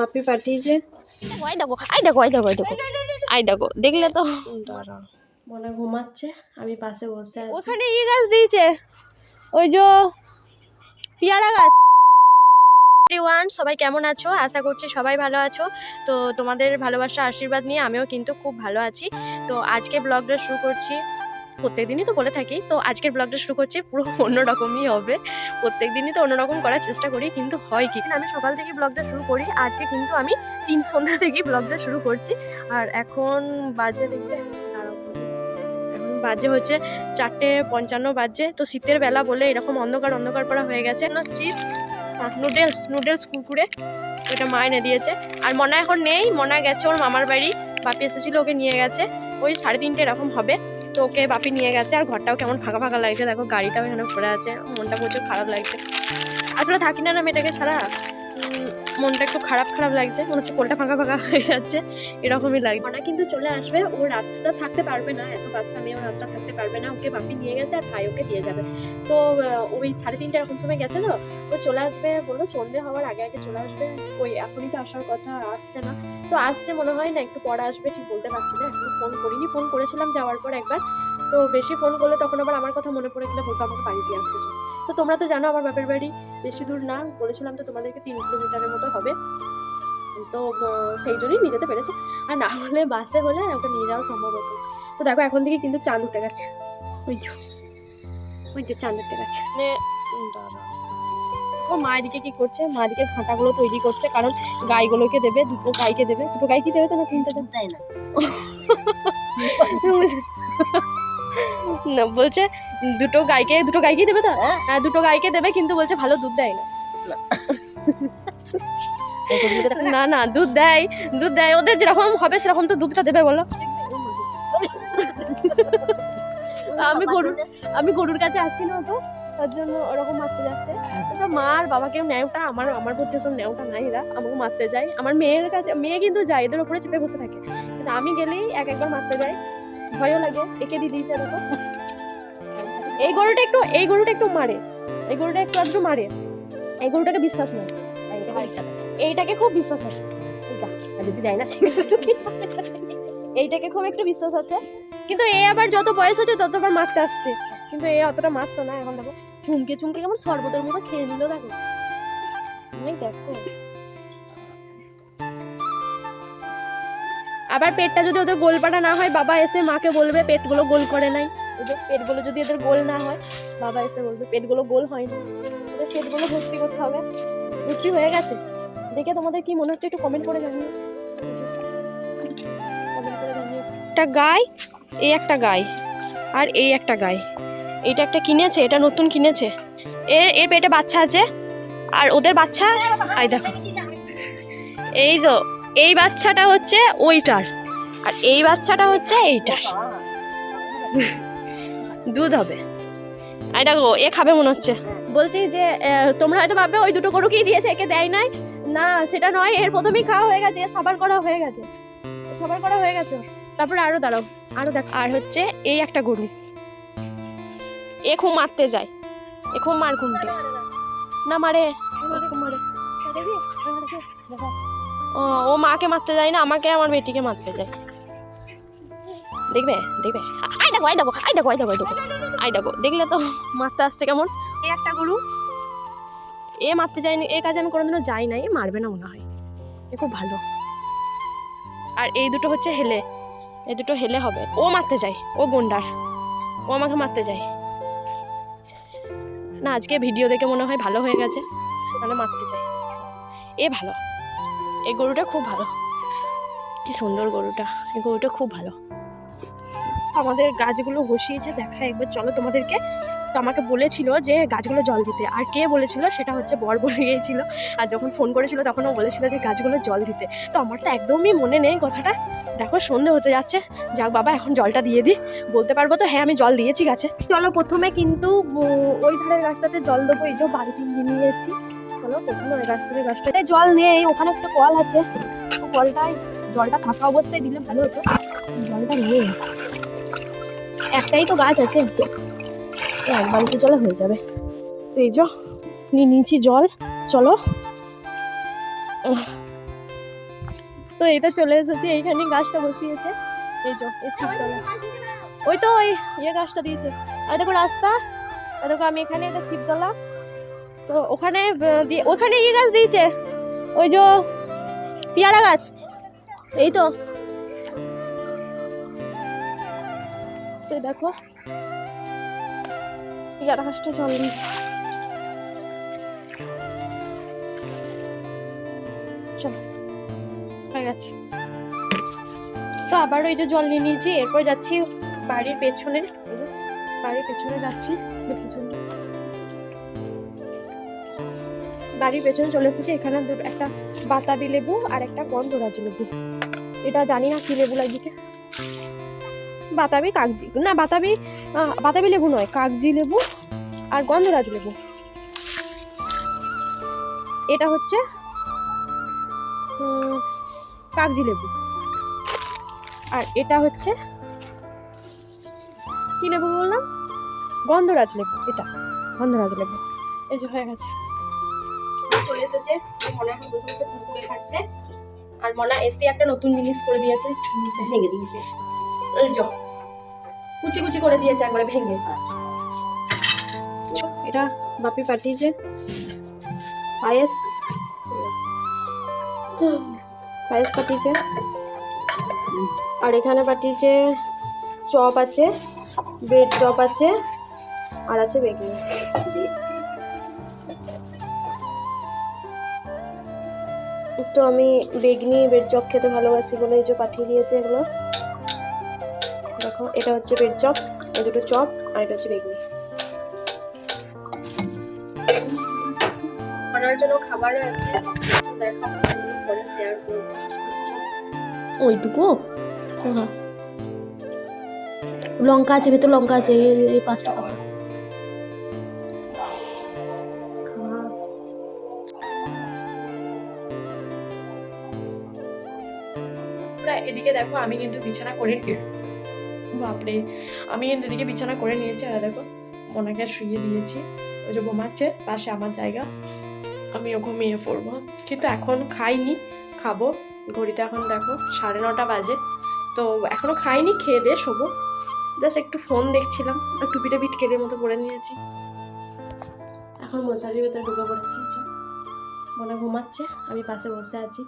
বাপি পাঠিয়েছে। আই দেখো আই দেখো আই দেখো আই দেখো আই দেখো দেখলে তো। মনে ঘুমাচ্ছে আমি পাশে বসে আছি। ওখানে ই গাছ দিয়েছে। ওই যে পেয়ারা গাছ। ওয়ান সবাই কেমন আছো? আশা করছি সবাই ভালো আছো। তো তোমাদের ভালোবাসা আশীর্বাদ নিয়ে আমিও কিন্তু খুব ভালো আছি। তো আজকে ব্লগটা শুরু করছি। প্রত্যেকদিনই তো বলে থাকি, তো আজকের ব্লগটা শুরু করছি পুরো অন্যরকমই হবে। প্রত্যেক দিনই তো অন্যরকম করার চেষ্টা করি, কিন্তু হয় কি? আমি সকাল থেকে ব্লগটা শুরু করি, আজকে কিন্তু আমি তিন সন্ধ্যা থেকেই ব্লগটা শুরু করছি। আর এখন বাজে দেখবে বাজে হচ্ছে চারটে পঞ্চান্ন বাজে, তো শীতের বেলা বলে এরকম অন্ধকার অন্ধকার করা হয়ে গেছে। চিপস নুডলস নুডলস কুরকুরে ওটা মা এনে দিয়েছে। আর মনা এখন নেই, মনা গেছে ওর মামার বাড়ি, বাপি এসেছিল, ওকে নিয়ে গেছে। ওই সাড়ে তিনটে এরকম হবে। তো ওকে বাপি নিয়ে গেছে আর ঘরটাও কেমন ফাঁকা ফাঁকা লাগছে। দেখো, গাড়িটাও এখানে পড়ে আছে। মনটা প্রচুর খারাপ লাগছে। আসলে থাকি না না মেয়েটাকে ছাড়া। মনটা একটু খারাপ খারাপ লাগছে, মনে হচ্ছে কোলটা ফাঁকা ফাঁকা হয়ে যাচ্ছে, এরকমই লাগে মনা কিন্তু চলে আসবে, ও রাতটা থাকতে পারবে না, এত বাচ্চা মেয়ে, ও রাতটা থাকতে পারবে না, ওকে বাপি নিয়ে গেছে আর ভাই ওকে দিয়ে যাবে। তো ওই সাড়ে তিনটে এরকম সময় গেছে তো, ও চলে আসবে বলল সন্ধে হওয়ার আগে আগে চলে আসবে, ওই এখনই তো আসার কথা আর আসছে না। তো আসছে মনে হয় না, একটু পরে আসবে, ঠিক বলতে পারছি না, এখন ফোন করিনি, ফোন করেছিলাম যাওয়ার পর একবার। তো বেশি ফোন করলে তখন আবার আমার কথা মনে পড়ে গেলে বলব আমাকে বাড়ি দিয়ে আসতে। তো তোমরা তো জানো আমার বাপের বাড়ি বেশি দূর না বলেছিলাম তো তোমাদেরকে তিন কিলোমিটারের মতো হবে। তো সেই জন্যই নিয়ে যেতে পেরেছে। আর না হলে বাসে হলে ওকে নিয়ে যাওয়া সম্ভব হতো। তো দেখো এখন থেকে কিন্তু চাঁদ উঠে গেছে। ওই যে ওই যে চাঁদ উঠে গেছে। ও মা এদিকে কি করছে? মা এদিকে ঘাটাগুলো তৈরি করছে কারণ গাইগুলোকে দেবে দুটো গাইকে দেবে। দুটো গাই কি দেবে তো না তিনটে দেবে? তাই না। বলছে দুটো গাইকে দুটো গাইকে দেবে তো? হ্যাঁ। দুটো গাইকে দেবে কিন্তু বলছে ভালো দুধ দেয় না। না না দুধ দেয় দুধ দেয় ওদের যেরকম হবে সেরকম তো দুধটা দেবে বলো। আমি গরু আমি গরুর কাছে আসছি না তো তার জন্য ওরকম মারতে যাচ্ছে। সব মা আর বাবাকে ন্যাওটা আমার আমার প্রতি সব ন্যাওটা নাই এরা আমাকে মারতে যায়। আমার মেয়ের কাছে মেয়ে কিন্তু যায় এদের উপরে চেপে বসে থাকে। কিন্তু আমি গেলেই এক একবার মারতে যাই। ভয়ও লাগে একে দিয়ে দিয়েছে দেখো এই গরুটা একটু এই গরুটা একটু মারে। এই গরুটা একটু আধটু মারে। এই গরুটাকে বিশ্বাস নেই। এইটাকে খুব বিশ্বাস আছে। যদি দেয় না এইটাকে খুব একটু বিশ্বাস আছে। কিন্তু এ আবার যত বয়স হচ্ছে তত আবার মারতে আসছে। কিন্তু এ অতটা মারতো না এখন দেখো চুমকে চুমকে কেমন শরবতের মতো খেয়ে নিল দেখো। দেখো। আবার পেটটা যদি ওদের গোলপাটা না হয় বাবা এসে মাকে বলবে পেটগুলো গোল করে নাই। ওদের পেটগুলো যদি এদের গোল না হয় বাবা এসে বলবে পেটগুলো গোল হয়নি। ওদের পেটগুলো ভর্তি করতে হবে। ভর্তি হয়ে গেছে। দেখে তোমাদের কি মনে হচ্ছে একটু কমেন্ট করে জানিও। কমেন্ট করে জানিও। একটা গাই এই একটা গাই আর এই একটা গাই। এটা একটা কিনেছে এটা নতুন কিনেছে। এর এর পেটে বাচ্চা আছে আর ওদের বাচ্চা আই দেখো। এই যে এই বাচ্চাটা হচ্ছে ওইটার আর এই বাচ্চাটা হচ্ছে এইটার। দুধ হবে। আই দেখো এ খাবে মনে হচ্ছে। বলছি যে তোমরা হয়তো ভাববে ওই দুটো গরুকেই দিয়েছে একে দেয় নাই। না সেটা নয় এর প্রথমেই খাওয়া হয়ে গেছে সাবার করা হয়ে গেছে। সাবার করা হয়ে গেছে। তারপরে আরও দাঁড়াও আরও দেখ। আর হচ্ছে এই একটা গরু। এ খুব মারতে যায়। এ খুব মার খুনটে না মারে। ও ও ও মাকে মারতে যায় না আমাকে আমার বেটিকে মারতে যায়। দেখবে? দেখবে? আই দেখো আই দেখো আই দেখো আই দেখো আই দেখো আই দেখো। দেখলে তো মারতে আসছে কেমন? এই একটা গরু, এ মারতে যায়নি এর কাজে আমি কোনোদিনও যাই নাই, এ মারবে না মনে হয়। এ খুব ভালো। আর এই দুটো হচ্ছে হেলে। এই দুটো হেলে হবে। ও মারতে যায়, ও গন্ডার। ও আমাকে মারতে যায়। না, আজকে ভিডিও দেখে মনে হয় ভালো হয়ে গেছে মানে মারতে চাই। এ ভালো। এই গরুটা খুব ভালো। কি সুন্দর গরুটা। এই গরুটা খুব ভালো। আমাদের গাছগুলো বসিয়েছে, দেখা একবার, চলো তোমাদেরকে। তো আমাকে বলেছিল যে গাছগুলো জল দিতে। আর কে বলেছিল? সেটা হচ্ছে বর বলে গিয়েছিল। আর যখন ফোন করেছিল, তখন ও বলেছিল যে গাছগুলো জল দিতে। তো আমার তো একদমই মনে নেই কথাটা। দেখো, সন্ধে হতে যাচ্ছে। যাক বাবা, এখন জলটা দিয়ে দিই। বলতে পারব তো? হ্যাঁ আমি জল দিয়েছি গাছে। চলো প্রথমে কিন্তু ওই ধারের গাছটাতে জল দেবো। এই যে নিয়ে নিয়েছি। চলো, প্রথমে ওই গাছটাতে গাছটাতে জল নেই। ওখানে একটা কল আছে। কলটায় জলটা থাকা অবস্থায় দিলে ভালো হতো। জলটা নেই। একটাই তো গাছ আছে। এক বালতি জলে হয়ে যাবে। তো এই যে নিয়েছি জল, চলো। তো এটা চলে এসেছি, এইখানে গাছটা বসিয়েছে। এই যে ওই তো, ওই ইয়ে গাছটা দিয়েছে। আর দেখো রাস্তা, আর দেখো আমি এখানে একটা শিবতলা তো ওখানে ওখানে ইয়ে গাছ দিয়েছে? ওই যে, পেয়ারা গাছ। এই তো দেখো। গাছটা জল দিয়েছে চলো, হয়ে গেছে। তো আবার ওই যে জল নিয়ে নিয়েছি, এরপর যাচ্ছি বাড়ির পেছনে। বাড়ির পেছনে যাচ্ছি। বাড়ির পেছনে। চলে এসেছি, এখানে একটা বাতাবি লেবু আর একটা গন্ধরাজ লেবু। এটা জানি না কি লেবু লাগিয়েছে বাতাবি কাগজি না, বাতাবি বাতাবি লেবু নয় কাগজি লেবু আর গন্ধরাজ লেবু। এটা হচ্ছে কাগজি লেবু। আর এটা হচ্ছে, কি লেবু বললাম? গন্ধরাজ লেবু, এটা, গন্ধরাজ লেবু। এই যে হয়ে গেছে। চলে এসেছে মনে এখন বসে বসে খাচ্ছে। আর মনা এসে একটা নতুন জিনিস করে দিয়েছে, ভেঙে দিয়েছে। কুচি কুচি করে দিয়েছে একবারে ভেঙে। আছে এটা বাপি পাঠিয়েছে। পায়েস। পায়েস পাঠিয়েছে। আর এখানে পাঠিয়েছে চপ আছে, ব্রেড চপ আছে, আর আছে বেগুনি। তো আমি বেগনি, ব্রেড চপ খেতে ভালোবাসি বলে এই যে পাঠিয়ে দিয়েছে এগুলো। দেখো এটা হচ্ছে বেড চপ এই দুটো চপ আর এটা হচ্ছে বেগনি। খাওয়ার জন্য খাবার আছে দেখা পরে শেয়ার করব। ওইটুকু? হ্যাঁ। লঙ্কা আছে ভেতর লঙ্কা আছে এই- এই পাঁচ টাকা এদিকে দেখো আমি কিন্তু বিছানা করে বাপরে, আমি এদিকে বিছানা করে নিয়েছি, আর দেখো, ওনাকে শুয়ে দিয়েছি। ওই যে ঘুমাচ্ছে, পাশে আমার জায়গা, আমিও ঘুমিয়ে পড়ব। কিন্তু এখন খাইনি, খাব। ঘড়িতে এখন দেখো, সাড়ে নটা বাজে। তো এখনও খাইনি, খেয়ে দিয়ে শোবো। জাস্ট একটু ফোন দেখছিলাম, আর টুপিটা বিটকেলের মতো পরে নিয়েছি। এখন মশারির ভেতরে ঢুকে পড়েছি। মনে ঘুমাচ্ছে, আমি পাশে বসে আছি।